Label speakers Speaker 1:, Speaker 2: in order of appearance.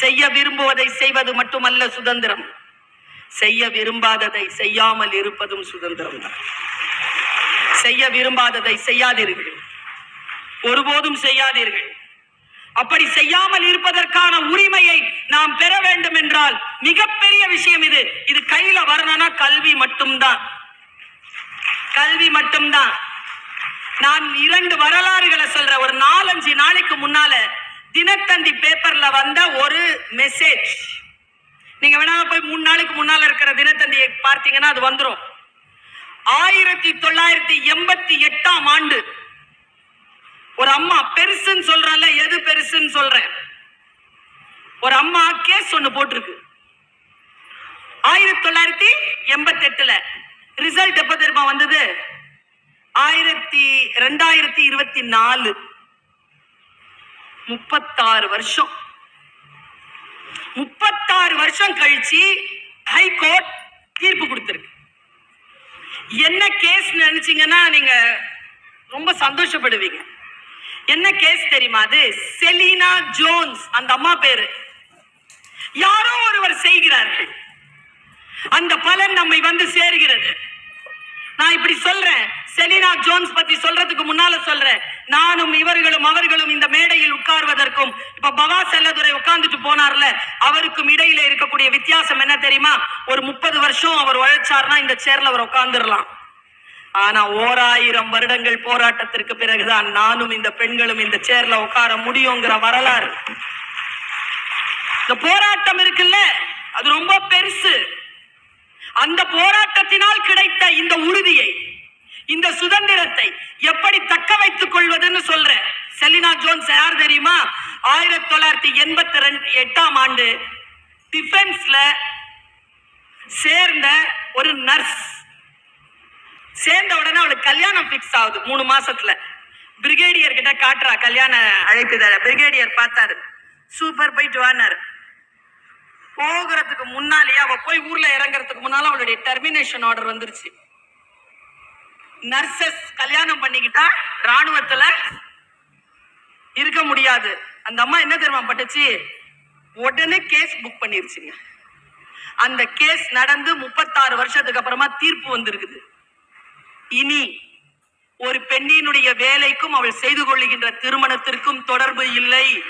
Speaker 1: செய்ய விரும்புவதை செய்வது மட்டுமல்ல சுதந்திரம். செய்ய விரும்பாததை செய்யாமல் இருப்பதும் சுதந்திரம் தான். செய்ய விரும்பாததை செய்யாதீர்கள். ஒருபோதும் செய்யாதீர்கள். அப்படி செய்யாமல் இருப்பதற்கான உரிமையை நாம் பெற வேண்டும் என்றால் மிகப்பெரிய விஷயம் இது. இது கையில வரணும்னா கல்வி மட்டும்தான். கல்வி மட்டும்தான். நான் இரண்டு வரலாறுகளை சொல்றேன். ஒரு நாலஞ்சு நாளைக்கு முன்னால தினத்தந்தி பேப்பர்ல வந்த ஒரு மெசேஜ் நீங்க வேணா போய் மூணு நாளைக்கு முன்னால இருக்கிற தினத்தந்தியை பார்த்தீங்கன்னா அது வந்துடும் ஆயிரத்தி தொள்ளாயிரத்தி எண்பத்தி எட்டாம் ஆண்டு. ஒரு அம்மா பெருசுன்னு சொல்றேன்ல எது பெருசுன்னு சொல்றேன். ஒரு அம்மா கேஸ் ஒண்ணு போட்டிருக்கு. ஆயிரத்தி தொள்ளாயிரத்தி எண்பத்தி எட்டுல ரிசல்ட் எப்ப தெரியுமா வந்தது? ஆயிரத்தி ரெண்டாயிரத்தி இருபத்தி நாலு. முப்பத்தாறு வருஷம். முப்பத்தாறு வருஷம் கழிச்சு ஹைகோர்ட் தீர்ப்பு கொடுத்திருக்கு. என்ன கேஸ் நினைச்சீங்கன்னா நீங்க ரொம்ப சந்தோஷப்படுவீங்க. என்ன கேஸ் தெரியுமா அது? செலீனா ஜோன்ஸ் அந்த அம்மா பேரு. யாரோ ஒருவர் செய்கிறார்கள். அந்த பலன் நம்மை வந்து சேர்கிறது. நான் இப்படி சொல்றேன். செலினா ஜோன்ஸ் பத்தி சொல்றதுக்கு முன்னால சொல்றேன். நானும் இவர்களும் அவர்களும் இந்த மேடை இப்ப பவா செல்லதுரை உட்கார்ந்துட்டு போனார்ல அவருக்கும் இடையில இருக்கக்கூடிய வித்தியாசம் என்ன தெரியுமா? ஒரு முப்பது வருஷம் அவர் உழைச்சார்னா இந்த சேர்ல அவர் உட்கார்ந்துடலாம். ஆனா ஓராயிரம் வருடங்கள் போராட்டத்திற்கு பிறகுதான் நானும் இந்த பெண்களும் இந்த சேர்ல உட்கார முடியுங்கிற வரலாறு. இந்த போராட்டம் இருக்குல்ல அது ரொம்ப பெருசு. அந்த போராட்டத்தினால் கிடைத்த இந்த உறுதியை இந்த சுதந்திரத்தை எப்படி தக்க வைத்துக் கொள்வதுன்னு சொல்றேன். செலினா ஜோன்ஸ் யார் தெரியுமா? ஆயிரத்தி தொள்ளாயிரத்தி எண்பத்தி ரெண்டு எட்டாம் ஆண்டு டிஃபென்ஸ்ல சேர்ந்த ஒரு நர்ஸ் சேர்ந்த உடனே அவளுக்கு கல்யாணம் ஃபிக்ஸ் ஆகுது மூணு மாசத்துல. பிரிகேடியர் கிட்ட காட்டுறா கல்யாண அழைப்புதல பிரிகேடியர் பார்த்தாரு சூப்பர் போயிட்டு வானாரு போகிறதுக்கு முன்னாலேயே அவ போய் ஊர்ல இறங்குறதுக்கு முன்னால அவளுடைய டெர்மினேஷன் ஆர்டர் வந்துருச்சு. நர்சஸ் கல்யாணம் பண்ணிக்கிட்டா ராணுவத்துல இருக்க முடியாது. அந்த அம்மா என்ன தெரியுமா பட்டுச்சு? உடனே கேஸ் புக் பண்ணிருச்சுங்க. அந்த கேஸ் நடந்து முப்பத்தாறு வருஷத்துக்கு அப்புறமா தீர்ப்பு வந்திருக்குது. இனி ஒரு பெண்ணினுடைய வேலைக்கும் அவள் செய்து கொள்ளுகின்ற திருமணத்திற்கும் தொடர்பு இல்லை.